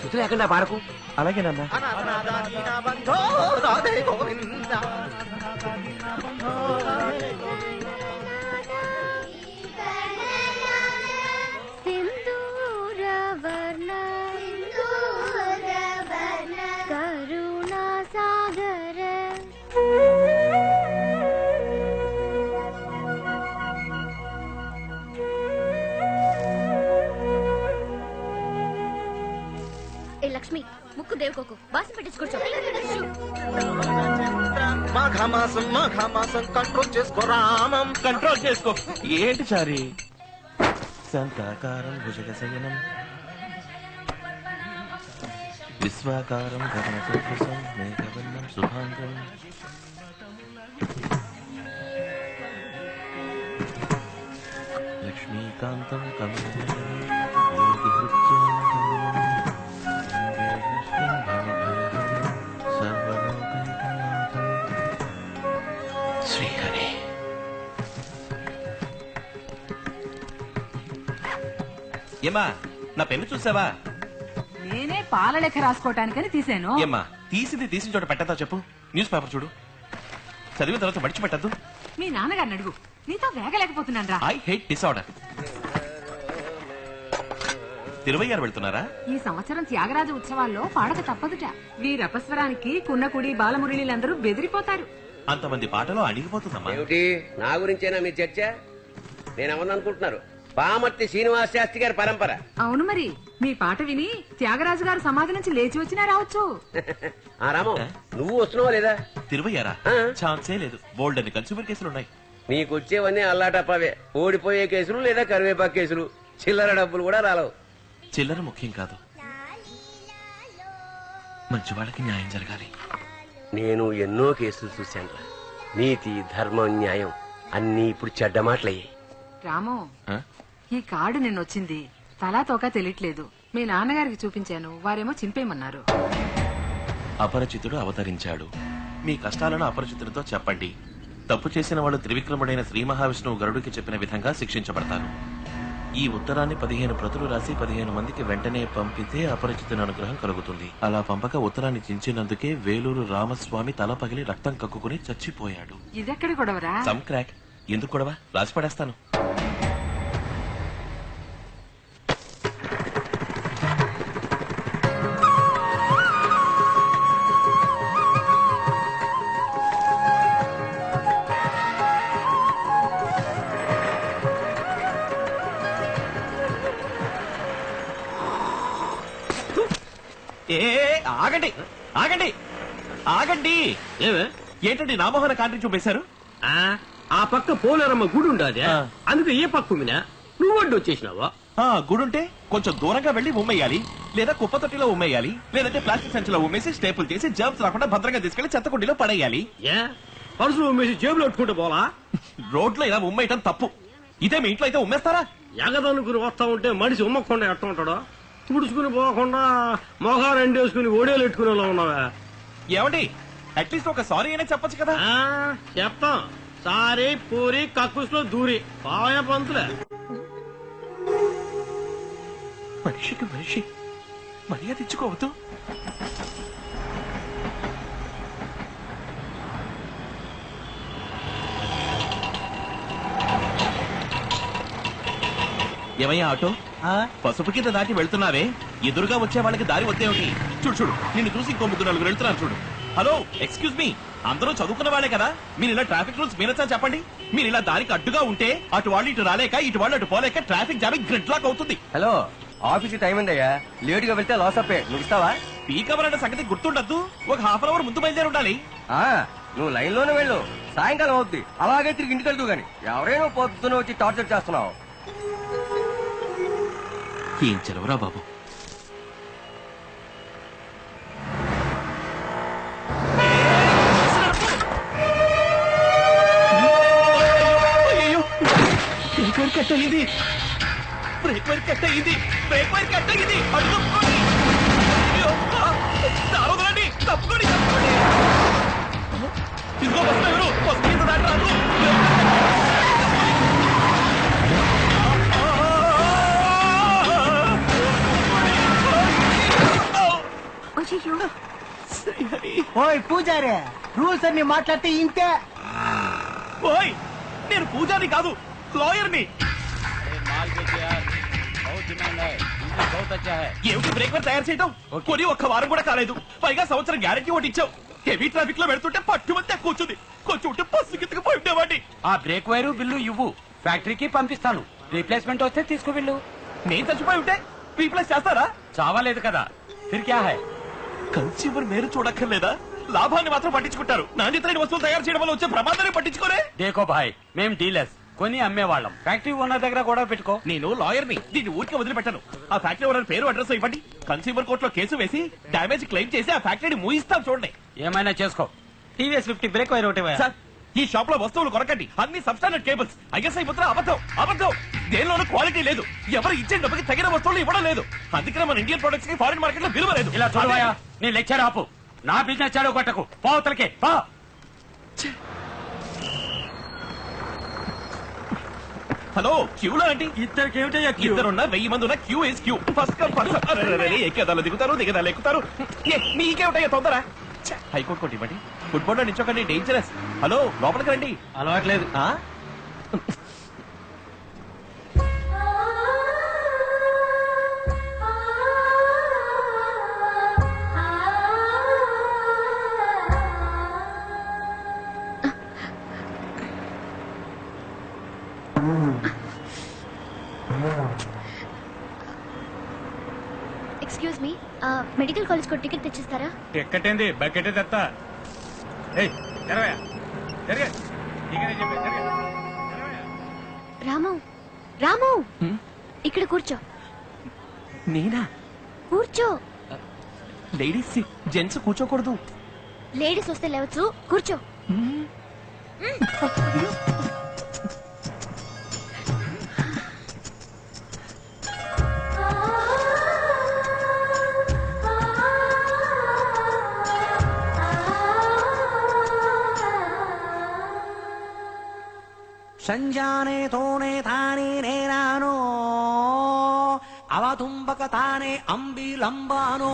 శృతి లేకుండా పాడకు? అలాగేనన్నా. సింధూరవర్ణ ముక్కు దేవుకోకు వాసం పెట్టించుకోవచ్చు మాఘమాసం మాఘమాసం కంట్రోల్ చేసుకో రామం. కంట్రోల్ చేసుకో. ఏంటి చారి? శాంతాకారం భుజగశయనం. విశ్వాకారం గగన చతుర్భుజం మేఘవర్ణం శుభాంగం. లక్ష్మీకాంతం కమలనయనం ఏమా నా పెన్ను చూసావా? నేనే పాల లెక్క రాసుకోవటానికని తీసాను. ఏమ్మా తీసింది తీసిన చోట పెట్టద్దా చెప్పు? న్యూస్ పేపర్ చూడు. చదివిన తర్వాత మడిచిపెట్టద్దు మీ నాన్నగారిని అడుగు. నీతో వేగలేకపోతున్నాను రా ఐ హేట్ డిసార్డర్ తిరువయ్యారు వెళ్తున్నారా? ఈ సంవత్సరం త్యాగరాజ ఉత్సవాల్లో పాడక తప్పదుట. వీరపస్వరానికి కున్నకుడి బాలమురళీలందరూ బెదిరిపోతారు. అంతమంది పాటలో అణిగిపోతుందమ్మా. ఏమిటి? నా గురించేనా మీ చర్చ? నేనేమన్నా అనుకుంటున్నారు పామర్తి శ్రీనివాస శాస్త్రి గారి పరంపర. అవును మరి. మీ పాట విని త్యాగరాజు గారు సమాధి నుంచి లేచి వచ్చినా రావచ్చు. ఆ రామం నువ్వు వస్తున్నావా లేదా? తిరువయ్యారా? ఆ. ఛాన్సే లేదు. బోల్డ్ అని కన్సూమర్ కేసులు ఉన్నాయి. నీకు వచ్చేవన్నీ అల్లాటప్పవే. ఓడిపోయే కేసులు లేదా కరివేపాకు కేసులు. చిల్లర డబ్బులు కూడా రాలవు. చిల్లర ముఖ్యం కాదు. మంచి వాళ్ళకి న్యాయం జరగాలి. నేను ఎన్నో కేసులు చూశాను నీతి ధర్మం న్యాయం అన్నీ ఇప్పుడు చెడ్డ మాటలయ్యాయి. రాము ఆ? ఈ కార్డు నిన్నొచ్చింది. తలా తోక తెలియట్లేదు. మీ నాన్నగారికి చూపించాను. వారేమో చింపేయమన్నారు. అపరిచితుడు అవతరించాడు. మీ కష్టాలను అపరిచితుడితో చెప్పండి. తప్పు చేసిన వాళ్ళు త్రివిక్రముడైన శ్రీ మహావిష్ణువు గరుడికి చెప్పిన విధంగా శిక్షించబడతారు. ఈ ఉత్తరాన్ని పదిహేను ప్రతులు రాసి పదిహేను మందికి వెంటనే పంపితే అపరిచితుని అనుగ్రహం కలుగుతుంది. అలా పంపక ఉత్తరాన్ని చించినందుకే వేలూరు రామస్వామి తల పగిలి రక్తం కక్కుకుని చచ్చిపోయాడు. ఇదెక్కడి గొడవరా? Some crack. ఎందుకు కూడా రాసి పడేస్తాను ఏ ఆగండి. ఆగండి. ఆగండి. ఏమే ఏంటండి నామోహన కాంట్రీ చూపేశారు? ఆ, ఆ పక్క పోలేరమ్మ గుడి ఉండదే ఆ. అందుకే ఏ పక్క ఉమ్మినా నువ్వు అడ్డు వచ్చేసినావా? ఆ గుడుంటే కొంచెం దూరంగా వెళ్ళి ఉమ్మేయాలి. లేదా కుప్ప తొట్టిలో ఉమ్మేయాలి. లేదంటే ప్లాస్టిక్ సంచిలో ఉమ్మేసి స్టేపుల్ చేసి జర్మ్స్ రాకుండా భద్రంగా తీసుకెళ్ళి చెత్త కుండీలో పడేయాలి. ఏ? పరుసులు ఉమ్మేసి జేబులో పెట్టుకుంటే పోలా? రోడ్లో ఇలా ఉమ్మేయటం తప్పు. ఇదే మీ ఇంట్లో అయితే ఉమ్మేస్తారా? ఎగదనుకుని వస్తా ఉంటే మనిషి ఉమ్మకుండా ఎట్ట ఉంటాడో? తుడుచుకుని పోకుండా మొహాలు ఎండేసుకుని ఓడేలు పెట్టుకునేలా ఉన్నావా? ఏమండి? అట్లీస్ట్ ఒక సారీ అయినా చెప్పొచ్చు కదా? ఆ, చెప్తాం. సారీ పూరి కక్కుస్లో దూరి. పావయ పంతులే. మనిషికి మనిషి. మర్యాద ఇచ్చుకోవద్దు. ఏమయ్యా ఆటో? పసుపు కింద దాటి వెళ్తున్నావే? ఎదురుగా వచ్చే వాళ్ళకి దారి వద్దేమిటి చూడు చూడు నిన్ను చూసి ఇంకో ముగ్గురు నలుగురు వెళ్తున్నారు చూడు. హలో ఎక్స్క్యూజ్ మీ అందరూ చదువుకున్న వాళ్ళే కదా? మీరు ఇలా ట్రాఫిక్ రూల్స్ మీరచ్చా చెప్పండి? మీరు ఇలా దారికి అడ్డుగా ఉంటే అటు వాళ్ళు ఇటు రాలేక ఇటు వాళ్ళు అటు పోలేక ట్రాఫిక్ జామింగ్ గ్రిడ్ లాక్ అవుతుంది. హలో ఆఫీస్ టైం ఉందయ్యా. లేట్గా వెళ్తే లాస్ అప్పే. నువ్వు ఇస్తావా? పీక్ అవర్ అనే సంగతి గుర్తుండద్దు. ఒక హాఫ్ అన్ అవర్ ముందు బయలుదేరి ఉండాలి. ఆ, నువ్వు లైన్లోనే వెళ్ళు. సాయంకాలం అవుద్ది. అలాగే తిరిగి ఇంటికి వెళ్తూ గాని. ఎవరైనా పొద్దున వచ్చి టార్చర్ చేస్తున్నావు. ఏం చెలవరా బాబు? అయ్యయ్యో! బ్రేక్ వైర్ కట్ అయింది బ్రేక్ వైర్ కట్ అయింది బ్రేక్ వైర్ కట్ అయింది అటు తప్పుకోండి అయ్యో! ఇదిగో బస్సు ఎవరు? బస్సు దాటి రాదు. ఓయ్ పూజారే రూల్స్ అన్ని మాట్లాడితే ఇంతే. ఓయ్ నేను పూజారి కాదు లాయర్ని. ఏమిటి బ్రేక్ తయారు చేయటం? కొని ఒక్క వారం కూడా కాలేదు. పైగా సంవత్సరం గ్యారెంటీ ఒకటి ఇచ్చావు. హెవీ ట్రాఫిక్లో పెడుతుంటే పట్టుమంతే కూర్చుంది. కొంచెం ఉంటే బస్సు కిందకి పోయి ఉండేవాడిని. ఆ బ్రేక్ వైరు బిల్లు ఇవ్వు. ఫ్యాక్టరీకి పంపిస్తాను. రీప్లేస్మెంట్ వస్తే తీసుకు వెళ్ళు. నేను చచ్చిపోయి ఉంటే రీప్లేస్ చేస్తారా? చావాలేదు కదా. ఫిర్ క్యా హై. కన్స్యూమర్ మేలు చూడక్కర్లేదా? లాభాన్ని మాత్రం పట్టించుకుంటారు. నాణ్యత లేని వస్తువులు తయారు చేయడం వల్ల వచ్చే ప్రమాదాన్ని పట్టించుకోరే. దేకో భాయ్ మేం డీలర్స్. కొని అమ్మేవాళ్ళం. ఫ్యాక్టరీ ఓనర్ దగ్గర గొడవ పెట్టుకో. నేను లాయర్ని దీన్ని ఊరికి వదిలిపెట్టాను. ఆ ఫ్యాక్టరీ ఓనర్ పేరు అడ్రస్ ఇవ్వండి. కన్స్యూమర్ కోర్టులో కేసు వేసి డ్యామేజ్ క్లెయిమ్ చేసి ఆ ఫ్యాక్టరీని మూయిస్తాం చూడండి. ఏమైనా చేసుకో. టీవీఎస్ ఫిఫ్టీ బ్రేక్ వైర్ ఒకటి సార్ ఈ షాప్లో వస్తువులు కొనకండి. అన్ని సబ్స్టాండర్డ్ కేబుల్స్. ఐఎస్ఐ ముద్ర అబద్ధం అబద్ధం. దేనిలోనూ క్వాలిటీ లేదు. ఎవరు ఇచ్చే డబ్బుకి తగిన వస్తువులు ఇవ్వడం లేదు. అందుకనే మన ఇండియన్ ప్రొడక్ట్స్కి ఫారిన్ మార్కెట్లో విలువ లేదు. ఇలా చూడవయ్యా నీ లెక్చర్ ఆపు. నా బిజినెస్ చాలు కొట్టకు. పోతలకే పో. హలో క్యూలో అండి ఇద్దరికి ఏమిటయ్యా ఇద్దరున్న వెయ్యి మంది ఉన్న queue. Is queue first come first ఎక్కేదాలు దిగుతారు దిగదాలు ఎక్కుతారు. మీకేమిటయ్యా తొందర? హైకోర్టు కోర్టు ఇవ్వండి ఫుట్బాల్లో నించోకండి డేంజరస్ హలో లోపలికి రండి. అలవాట్లేదు. ఎక్స్క్యూజ్ మీ మెడికల్ కాలేజ్కు టికెట్ తెచ్చిస్తారా? ఎక్కటేంది బకెట్ తెత్తా. రాము రాము! హ్మ్? ఇక్కడ కూర్చో. నేనా? కూర్చో. లేడీస్ జెంట్స్ కూర్చోకూడదు. లేడీస్ వస్తే లేవచ్చు కూర్చో. సంజానే తోనే తానే నేనానో అవతుంబక తానే అంబిలంబానో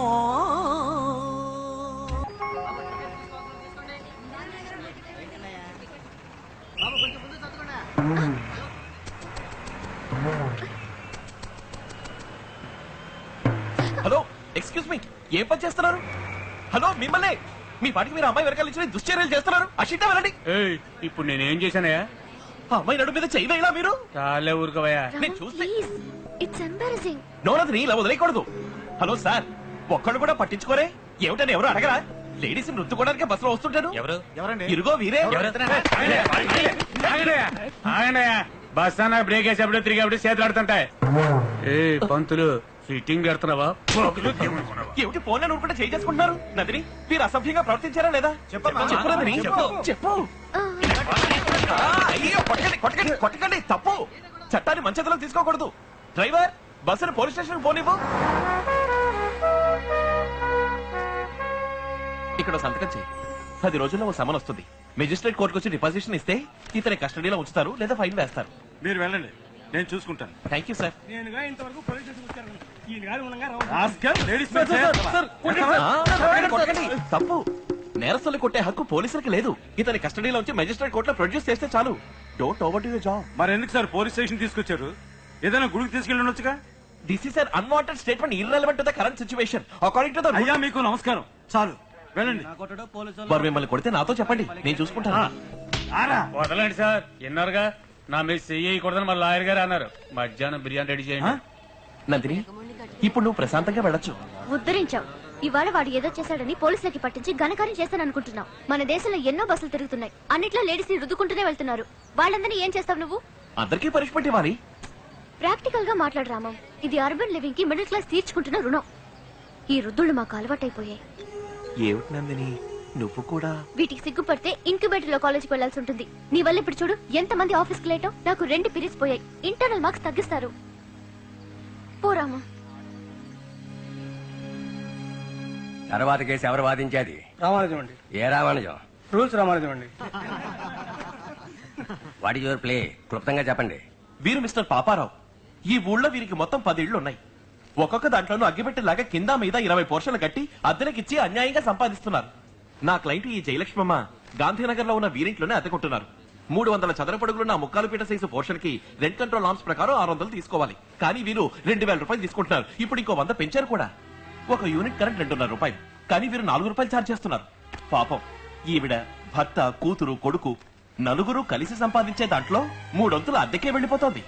హలో ఎక్స్క్యూజ్ మీ ఏం పని చేస్తున్నారు? హలో మిమ్మల్ని మీ పాటికి మీరు అమ్మాయి వెనకాల నుంచి దుశ్చర్యలు చేస్తున్నారు. అషిట వెళ్ళండి. ఇప్పుడు నేనేం చేశానయ్యా? ఆ అమ్మాయి నడు మీద చెయ్యి వేయలా మీరు? చాలే ఊరుకోవయ్యా. నేను చూస్తే- ప్లీజ్ ఇట్స్ ఎంబారసింగ్ నోనదిని ఇలా వదిలేయకూడదు. హలో సార్ ఒక్కడు కూడా పట్టించుకోరే? ఏమిటని ఎవరు అడగరా? లేడీస్ రుద్దుకోవడానికి బస్సులో వస్తుంటాను ఎవరు? ఎవరండి? ఇరుగో వీరే. బస్ అన్న బ్రేక్ వేసేప్పుడు తిరిగేప్పుడు చేతులు ఆడుతుంటాయి. ఏ పంతులు ఫిట్టింగ్ పెడుతున్నావా? ఏమిటి ఫోన్ ఊరుకుంటే చేయి చేసుకుంటున్నారు? నందిని మీరు అసభ్యంగా ప్రవర్తించారా లేదా? చెప్పు చెప్పు. చెప్పు. అయ్యో కొట్టకండి కొట్టకండి కొట్టకండి తప్పు. చట్టాన్ని మంచితలో తీసుకోకూడదు. డ్రైవర్ బస్సును పోలీస్ స్టేషన్ పోనివ్వు. ఇక్కడ సంతకం చేయి పది రోజుల్లో ఓ సమన్ వస్తుంది. మెజిస్ట్రేట్ కోర్టుకు వచ్చి డిపాజిషన్ ఇస్తే ఇతని కస్టడీలో ఉంచుతారు లేదా ఫైన్ వేస్తారు. మీరు వెళ్ళండి. నేను చూసుకుంటాను. థ్యాంక్ యూ సార్ నేనుగా ఇంతవరకు పోలీస్ స్టేషన్ వచ్చాను. ఈయన గారు ఉండగా కొట్టకండి. తప్పు. నేరస్తులు కొట్టే హక్కు పోలీసులకు లేదు. ఇతని కస్టడీలో ఉంచి మెజిస్ట్రేట్ కోర్టులో ప్రొడ్యూస్ చేస్తే చాలు. డోంట్ ఓవర్ టు జాబ్ మరి ఎందుకు సార్ పోలీస్ స్టేషన్ తీసుకొచ్చారు? ఏదైనా గుడికి తీసుకెళ్ళి ఉండొచ్చుగా? This is un unwanted statement irrelevant to the current situation according to the అయ్యా మీకు నమస్కారం. చాలు వెళ్ళండి. వారు మిమ్మల్ని కొడితే నాతో చెప్పండి. నేను చూసుకుంటాను. వదలండి సార్. విన్నారుగా? నా మీద చెయ్యకూడదని మా లాయర్ గారు అన్నారు. మధ్యాహ్నం బిర్యానీ రెడీ చేయండి. నందిని ఇప్పుడు నువ్వు ప్రశాంతంగా వెళ్ళొచ్చు. ఉద్ధరించావు. ఇవాళ వాడు ఏదో చేశాడని పోలీసులకి పట్టించి ఘనకార్యం చేస్తాననుకుంటున్నావు. మన దేశంలో ఎన్నో బస్సులు తిరుగుతున్నాయి. అన్నిట్లో లేడీస్ని రుద్దుకుంటూనే వెళ్తున్నారు. వాళ్ళందరినీ ఏం చేస్తావు నువ్వు? అందరికీ ప్రాక్టికల్గా మాట్లాడు రామం. ఇది అర్బన్ లివింగ్కి మిడిల్ క్లాస్ తీర్చుకుంటున్న రుణం. ఈ రుద్దుళ్ళు మాకు అలవాటైపోయాయి. ఏమిటి నందిని? నువ్వు కూడా? వీటికి సిగ్గుపడితే ఇంక్యుబేటర్లో కాలేజీకి వెళ్ళాల్సి ఉంటుంది. నీ వల్ల ఇప్పుడు చూడు ఎంత మంది ఆఫీస్కి లేటో నాకు రెండు పీరియడ్స్ పోయాయి. ఇంటర్నల్ మార్క్స్ తగ్గిస్తారు. పోరామా తర్వాత కేసు ఎవరు వాదించేది? రామానుజం అండి ఏ రామానుజం? రూల్స్ రామానుజం అండి వాట్ ఇస్ యువర్ ప్లే? క్లుప్తంగా చెప్పండి. వీరు మిస్టర్ పాపారావు. ఈ ఊళ్ళో వీరికి మొత్తం పది ఇళ్ళు ఉన్నాయి. ఒక్కొక్క దాంట్లోనూ అగ్గిపెట్టేలాగా కింద మీద ఇరవై పోర్షన్లు కట్టి అద్దెలకిచ్చి అన్యాయంగా సంపాదిస్తున్నారు. నా క్లయింట్ ఈ జయలక్ష్మమ్మ గాంధీనగర్లో ఉన్న వీరింట్లోనే అద్దెకుంటున్నారు మూడు వందల చదరపడుగులు నా ముక్కాలు పీట సైజు పోర్షన్కి రెంట్ కంట్రోల్ నామ్స్ ప్రకారం ఆరు వందలు తీసుకోవాలి. కానీ వీరు రెండు వేల రూపాయలు తీసుకుంటున్నారు. ఇప్పుడు ఇంకో వంద పెంచారు కూడా. ఒక యూనిట్ కరెంట్ రెండున్నర రూపాయలు. కానీ వీరు నాలుగు రూపాయలు ఛార్జ్ చేస్తున్నారు. పాపం. ఈవిడ భర్త కూతురు కొడుకు నలుగురు కలిసి సంపాదించే దాంట్లో మూడొంతులు అద్దెకే వెళ్ళిపోతోంది.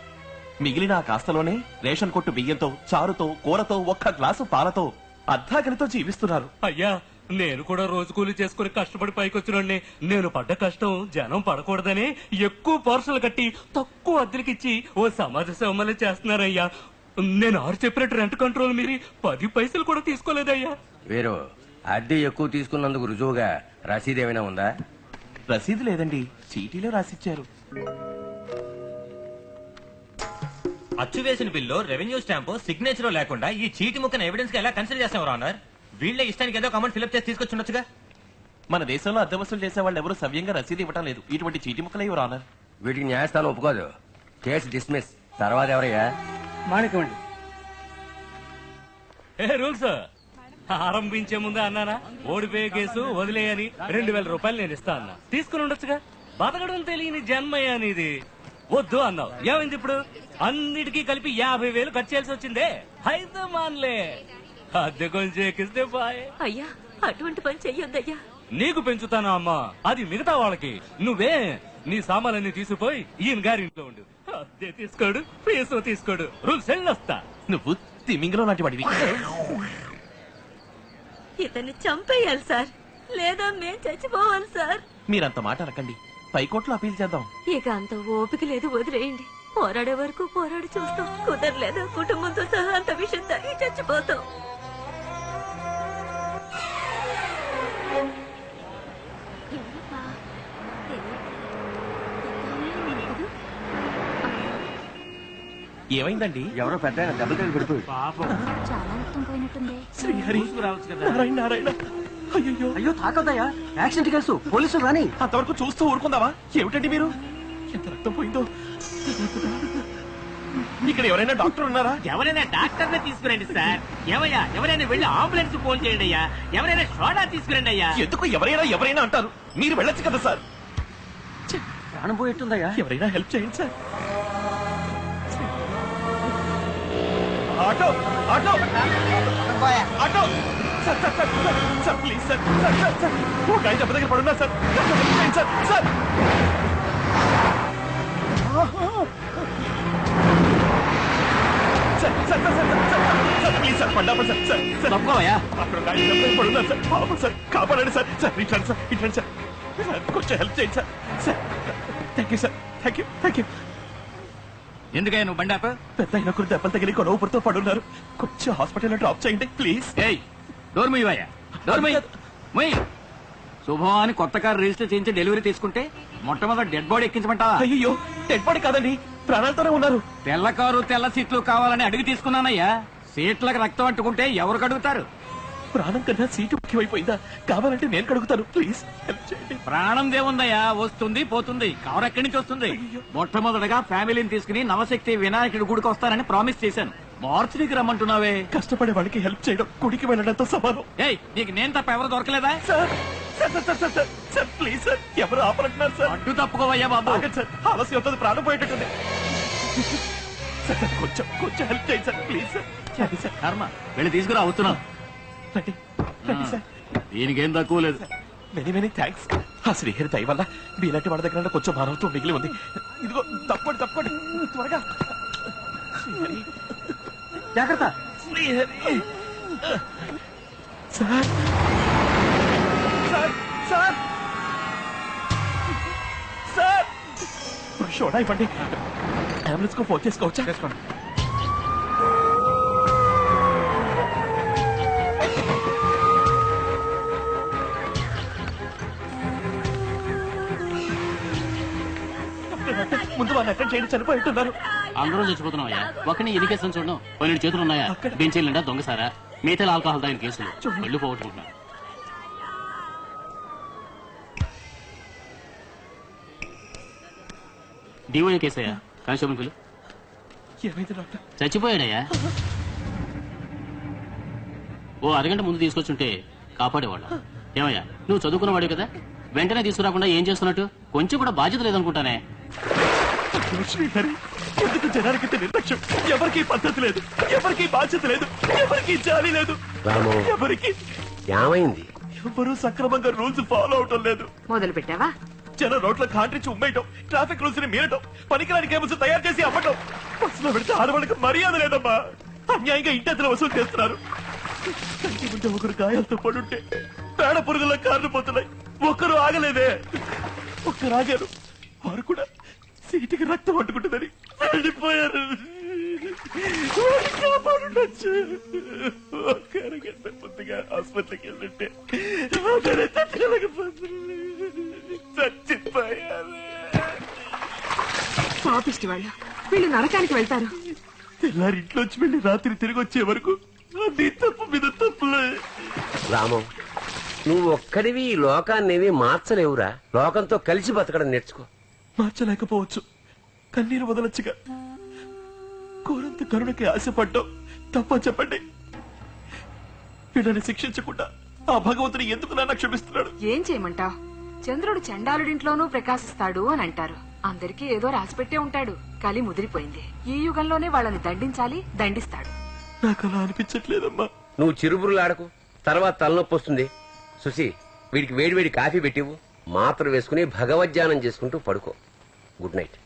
మిగిలిన ఆ కాస్తలోనే రేషన్ కొట్టు బియ్యంతో చారుతో కూరతో ఒక్క గ్లాసు పాలతో అర్ధాకలితో జీవిస్తున్నారు. అయ్యా నేను కూడా రోజు కూలి చేసుకుని కష్టపడి పైకొచ్చినండి నేను పడ్డ కష్టం జనం పడకూడదని ఎక్కువ పార్సల్ కట్టి తక్కువ అద్దెలకిచ్చి ఓ సమాజ సేవలు చేస్తున్నారయ్యా. నేను ఆరు చెప్పినట్టు రెంట్ కంట్రోల్ మీరి పది పైసలు కూడా తీసుకోలేదయ్యా. వీరు అద్దె ఎక్కువ తీసుకున్నందుకు రుజువుగా రసీదు ఏమైనా ఉందా? రసీదు లేదండి. చీటీలో రాసిచ్చారు. అచ్చు వేసిన బిల్లు రెవెన్యూ స్టాంపు సిగ్నేచర్ లేకుండా ఈ చీటి ముక్కన ఎవిడెన్స్గా ఎలా కన్సిడర్ చేస్తాం రానర్ వీళ్ళే ఇష్టానికి ఏదో కమెంట్ ఫిల్అప్ చేసి తీసుకొచ్చుండొచ్చుగా? మన దేశంలో అద్దె వసూలు చేసే వాళ్ళు ఎవరు సవ్యంగా రసీదు ఇవ్వటం లేదు. ఇటువంటి చీటి ముక్కలే ఇవ్వరు ఆనర్ వీటికి న్యాయస్థానం ఒప్పుకోదు. కేసు డిస్మిస్ తర్వాత ఎవరయ్యా? మాణిక్యం అండి ఏ రూల్స్? ఆరంభించే ముందే అన్నానా? ఓడిపోయే కేసు వదిలేయని రెండు వేల రూపాయలు నేను ఇస్తా అన్నా. తీసుకుని ఉండొచ్చుగా? బతకడం తెలియని జన్మయ్య అనేది వద్దు అన్నావు. ఏమైంది ఇప్పుడు? అన్నిటికీ కలిపి యాభై వేలు ఖర్చు చేయాల్సి వచ్చిందే? అయితే మాన్లే అద్దె కొంచెం ఎక్కిస్తే బాయ్. అయ్యా అటువంటి పని చెయ్యొద్దయ్యా. నీకు పెంచుతానా అమ్మా? అది మిగతా వాళ్ళకి. నువ్వే నీ సామాన్లన్నీ తీసుకుపోయి ఈయన గారి ఇంట్లో ఉండు. అద్దె తీసుకోడు ఫీజు తీసుకోడు. రూల్స్ వెళ్ళొస్తా నువ్వు తిమింగలో లాంటి వాడివి. ఇతన్ని చంపేయాలి సార్. లేదా మేం చచ్చిపోవాలి సార్. మీరంత మాట అనకండి. పైకోట్లో అపీల్ చేద్దాం. ఇక అంత ఓపిక లేదు వదిలేయండి. పోరాడే వరకు పోరాడి చూస్తాం. కుదరలేదు కుటుంబంతో సహా అంత విషయం తాగి చచ్చిపోతాం. ఏమైందండి? ఎవరో పెద్ద దెబ్బలు తగిలి పడిపోయి చాలా రక్తం పోయినట్టుంది. శ్రీహరి. నారాయణ నారాయణ. అయ్యో అయ్యో తాకద్దయ్యా యాక్సిడెంట్ కేసు. పోలీసులు రాని. అంతవరకు చూస్తూ ఊరుకుందావా ఏమిటండి మీరు? ఎంత రక్తం పోయిందో. ఇక్కడ ఎవరైనా డాక్టర్ ఉన్నారా? ఎవరైనా డాక్టర్ని తీసుకురండి సార్. ఏమయ్యా? ఎవరైనా వెళ్ళి అంబులెన్స్ ఫోన్ చేయండి అయ్యా ఎవరైనా సోడా తీసుకురండి అయ్యా ఎందుకు ఎవరైనా ఎవరైనా అంటారు? మీరు వెళ్ళొచ్చు కదా సార్. ప్రాణం పోయేట్టుందయ్యా? ఎవరైనా హెల్ప్ చేయండి sir. Auto auto auto sir sir sir sir sir please sir sir sir sir ఒక ఆయన దెబ్బ దగ్గర పడున్నా sir sir sir sir sir sir sir sir sir please sir పడ్డాపడు sir sir sir తప్పుకోవయ్యా అక్కడ ఆయన దెబ్బ దగ్గర పడున్నా సార్ పాపం సార్ కాపాడండి సార్ సార్ ఇట్లాండి సార్ ఇట్లాండి సార్ సార్ కొంచెం హెల్ప్ చేయండి sir sir thank you sir thank you thank you ఎందుకయ్యా నువ్వు బండి ఆప? పెద్ద ఆయన ఒకరు దెబ్బలు తగిలి గొడవపురితో పడున్నారు. కొంచెం హాస్పిటల్లో డ్రాప్ చేయండి ప్లీజ్. ఏయ్ డోర్ ముయ్యవయ్యా డోర్ ముయ్యి ముయ్యి శుభం అని కొత్త కారు రిజిస్టర్ చేయించి డెలివరీ తీసుకుంటే మొట్టమొదటి డెడ్ బాడీ ఎక్కించమంటావా అయ్యో డెడ్ బాడీ కాదండి ప్రాణాలతోనే ఉన్నారు. తెల్ల కారు తెల్ల సీట్లు కావాలని అడిగి తీసుకున్నానయ్యా. సీట్లకు రక్తం అంటుకుంటే ఎవరు కడుగుతారు ప్రాణం కన్నా సీటు ముఖ్యమైపోయిందా? కావాలంటే నేను కడుగుతాను. ప్లీజ్ హెల్ప్ చేయండి. ప్రాణం దేవుందయ్యా వస్తుంది పోతుంది. కారు ఎక్కడి నుంచి వస్తుంది? మొట్టమొదటగా ఫ్యామిలీని తీసుకుని నవశక్తి వినాయకుడి గుడికి వస్తానని ప్రామిస్ చేశాను. మార్చినికి రమ్మంటున్నావే. కష్టపడే వాళ్ళకి హెల్ప్ చేయడం గుడికి వెళ్ళడంతో సమానం. ఏయ్ నీకు నేను తప్ప ఎవరు దొరకలేదా? సార్ సార్ ప్లీజ్ సార్ ఎవరు ఆపరంటున్నారు సార్? అడ్డు తప్పుకోవయ్యా బాబు. సార్ ఆలస్యం అవుతుంది ప్రాణం పోయేటట్టుంది. సార్ కొంచెం కొంచెం హెల్ప్ చేయండి సార్ ప్లీజ్ సార్ కర్మ వెళ్ళి తీసుకురా అవుతున్నాం రండి రండి సార్. దీనికేం తక్కువ లేదు. మెనీ మెనీ థ్యాంక్స్ ఆ శ్రీహరి దయ వల్ల మీలాంటి వాళ్ళ దగ్గర కొంచెం భారంతో మిగిలి ఉంది. ఇదిగో తప్పండి తప్పండి. త్వరగా. శ్రీహరి. జాగ్రత్త. Srihari. Sir. Sir sir. Sir. Soda ఇవ్వండి. అంబులెన్స్కు ఫోన్ చేసుకోవచ్చా? చేసుకోండి. ముందు వాళ్ళు అటెండ్ చేయండి చనిపోయింటున్నారు అందరూ చచ్చిపోతున్నావయ్యా ఒకని ఎన్ని కేసులు చూడడం పన్నెండు చేతులు ఉన్నాయా? బెంచీలు నిండా దొంగసారా మిగతా ఆల్కహాల్ తాగిన కేసులు. వెళ్ళి పోగొట్టుకుంటున్నా. డిఓఏ కేసయ్యా? కానిస్టేబుల్ పిలు. ఏమైంది డాక్టర్? చచ్చిపోయాడయ్యా. ఓ అరగంట ముందు తీసుకొచ్చుంటే కాపాడేవాళ్ళం. ఏమయ్యా? నువ్వు చదువుకున్నవాడు కదా? వెంటనే తీసుకురాకుండా ఏం చేస్తున్నట్టు? కొంచెం కూడా బాధ్యత లేదనుకుంటానే. లక్ష్మీధరి ఎందుకు జనానికి ఇంత నిర్లక్ష్యం? ఎవరికి పద్ధతి లేదు. ఎవరికి బాధ్యత లేదు. ఎవరికి జాలి లేదు. రాము. ఎవరికి? ఏమైంది? ఎవరు సక్రమంగా రూల్స్ ఫాలో అవటం లేదు. మొదలు పెట్టావా జన రోడ్ల కాంట్రించి ఉమ్మేయటం ట్రాఫిక్ రూల్స్ని మీరటం పనికిరాని కేబుల్స్ తయారు చేసి అమ్మటం. బస్సులో పెడితే ఆడవాళ్ళకి మర్యాద లేదమ్మా. అన్యాయంగా ఇంటెత్తున వసూలు చేస్తున్నారు. కంటి ముందు ఒకరు గాయాలతో పడుంటే పేడ పురుగుల కార్లు పోతున్నాయి. ఒక్కరు ఆగలేదే. ఒక్కరు ఆగారు. వారు కూడా సీటుకి రక్తం పట్టుకుంటుందని వెళ్ళిపోయారు. వారిని కాపాడుండొచ్చు. ఒక్క అరగంట ముందుగా ఆసుపత్రికి వెళ్ళింటే ఆమెను తట్టుకోలేకపోతుంది. చచ్చిపోయారు. పాపిష్టి వాళ్ళు వీళ్ళు నరకానికి వెళ్తారు. తెల్లారి ఇంట్లోంచి వెళ్ళి రాత్రి తిరిగి వచ్చే వరకు అది తప్పు మీద తప్పులే. రామం నువ్వు ఒక్కడివి ఈ లోకాన్నేవి మార్చలేవురా. లోకంతో కలిసి బతకడం నేర్చుకో. మార్చలేకపోవచ్చు. కన్నీరు వదలొచ్చుగా. కోరంత కరుణకి ఆశపడ్డాం తప్ప చెప్పండి. వీళ్ళని శిక్షించకుండా ఆ భగవంతుని ఎందుకు నన్ను క్షమిస్తున్నాడు? ఏం చేయమంటావ్ చంద్రుడు చండాలుడింట్లోనూ ప్రకాశిస్తాడు అని అంటారు. అందరికీ ఏదో రాసిపెట్టే ఉంటాడు. కలి ముదిరిపోయింది. ఈ యుగంలోనే వాళ్ళని దండించాలి దండిస్తాడు. నాకు అలా అనిపించట్లేదమ్మా. నువ్వు చిరుబురులాడకు తర్వాత తలనొప్పి వస్తుంది. సుసి వీడికి వేడివేడి కాఫీ పెట్టివు మాత్ర వేసుకుని భగవద్ధ్యానం చేసుకుంటూ పడుకో. Good night.